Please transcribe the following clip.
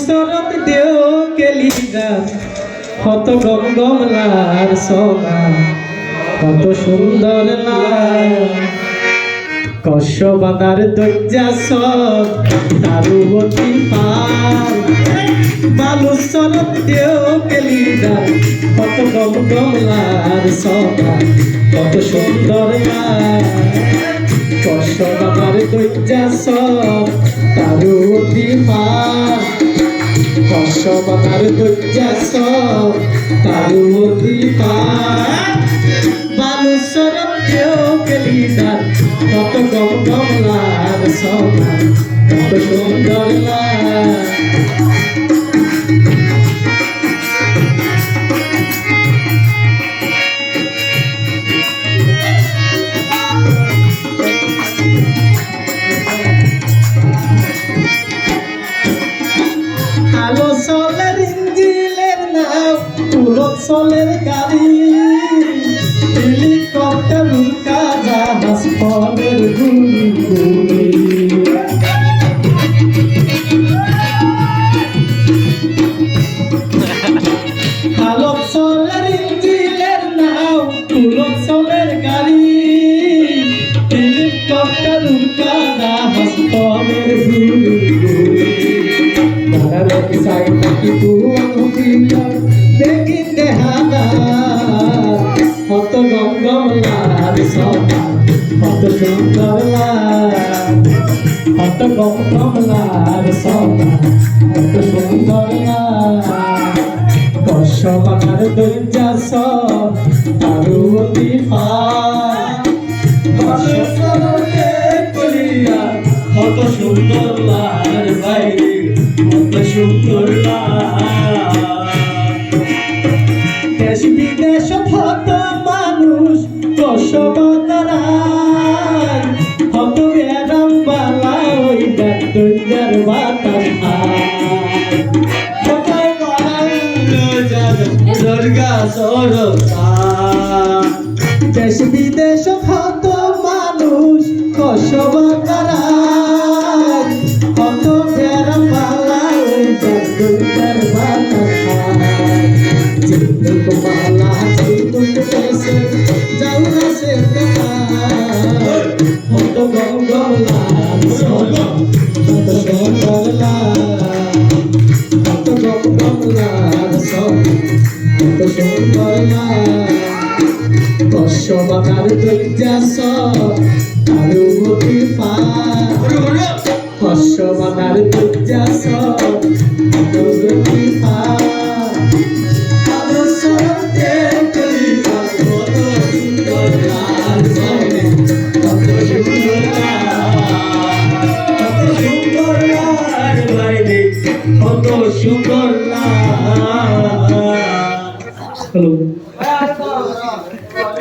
শরৎ দেও কেলিদা কত গম গমলার সোনা কত সুন্দর লাল কষ বাদার সব দারুবতী পাল বালু শরৎ দেও কেলিদা কত গম গমলার সোনা কত সুন্দর লাল কষ বাদার দজ্জা সব দারুবতী পাল কসবাদার দজ্জাস তারুমতি বালুসর কেউ কেলিদার কত গম গমলার সবা কত সুন্দর চলের ইঞ্জিলের নাম চলের গাড়ি। হেলিকপ্টার উল্কা জাহাজ, ফলের গুলি চলের ইঞ্জিলের নাম চলের গাড়ি। হেলিকপ্টার উল্কা জাহাজ গুলি গুলি kisah kaki tuang cinta Begin dehada Foto gonggong lari sopa Foto sundar lari Foto বিদেশ হত মানুষ কসবতারায় হত বেরাম বালা ওই ডাক্তার বাতাস দুর্গা দেশ বিদেশ হত মানুষ কসবতারায় সবার দৈত্যাস তার মতি পা সবার দৈত্য সুন্দর হ্যালো।